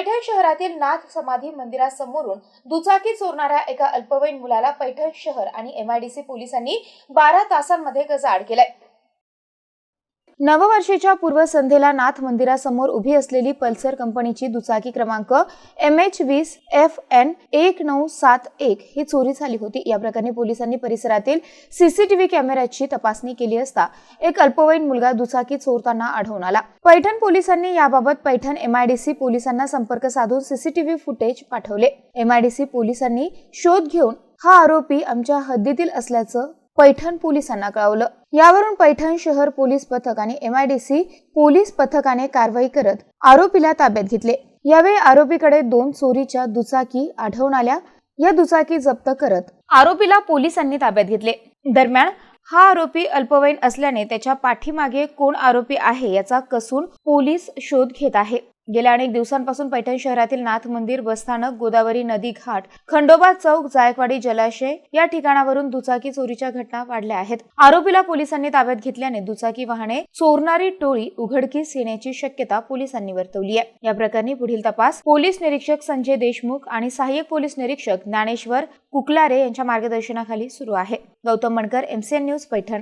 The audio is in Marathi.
पैठण शहरातील नाथ समाधी मंदिरासमोरून दुचाकी चोरणाऱ्या एका अल्पवयीन मुलाला पैठण शहर आणि एमआयडीसी पोलिसांनी बारा तासांमध्ये गजाआड केलाय. नववर्षीच्या पूर्वसंध्येला नाथ मंदिरासमोर उभी असलेली पल्सर कंपनीची दुचाकी क्रमांक एम एच वीस एफ एन एक नऊ सात एक ही चोरी झाली होती. या प्रकरणी पोलिसांनी परिसरातील सीसीटीव्ही कॅमेऱ्याची तपासणी केली असता एक अल्पवयीन मुलगा दुचाकी चोरताना आढळून आला. पैठण पोलिसांनी याबाबत पैठण एमआयडीसी पोलिसांना संपर्क साधून सीसीटीव्ही फुटेज पाठवले. एमआयडीसी पोलिसांनी शोध घेऊन हा आरोपी आमच्या हद्दीतील असल्याचं पैठण पोलिसांना कळवलं. यावरून पैठण शहर पोलीस पथक आणि एमआयडीसी पोलीस पथकाने कारवाई करत आरोपीला ताब्यात घेतले. यावेळी आरोपीकडे दोन चोरीच्या दुचाकी आढळून आल्या. या दुचाकी जप्त करत आरोपीला पोलिसांनी ताब्यात घेतले. दरम्यान हा आरोपी अल्पवयीन असल्याने त्याच्या पाठीमागे कोण आरोपी आहे याचा कसून पोलीस शोध घेत आहे. गेल्या अनेक दिवसांपासून पैठण शहरातील नाथ मंदिर बसस्थानक गोदावरी नदी घाट खंडोबा चौक जायकवाडी जलाशय या ठिकाणावरून दुचाकी चोरीच्या घटना वाढल्या आहेत. आरोपीला पोलिसांनी ताब्यात घेतल्याने दुचाकी वाहने चोरणारी टोळी उघडकीस येण्याची शक्यता पोलिसांनी वर्तवली आहे. या प्रकरणी पुढील तपास पोलीस निरीक्षक संजय देशमुख आणि सहाय्यक पोलीस निरीक्षक ज्ञानेश्वर कुकलारे यांच्या मार्गदर्शनाखाली सुरू आहे. Gautam Mankar MCN news Paithan.